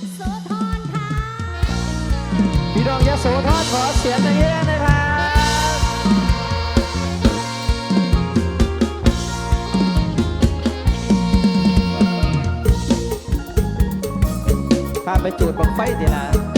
พี่น้องยะโสธรขอเสียงดังๆนะครับ ข้าไปจูดบังไฟดีละ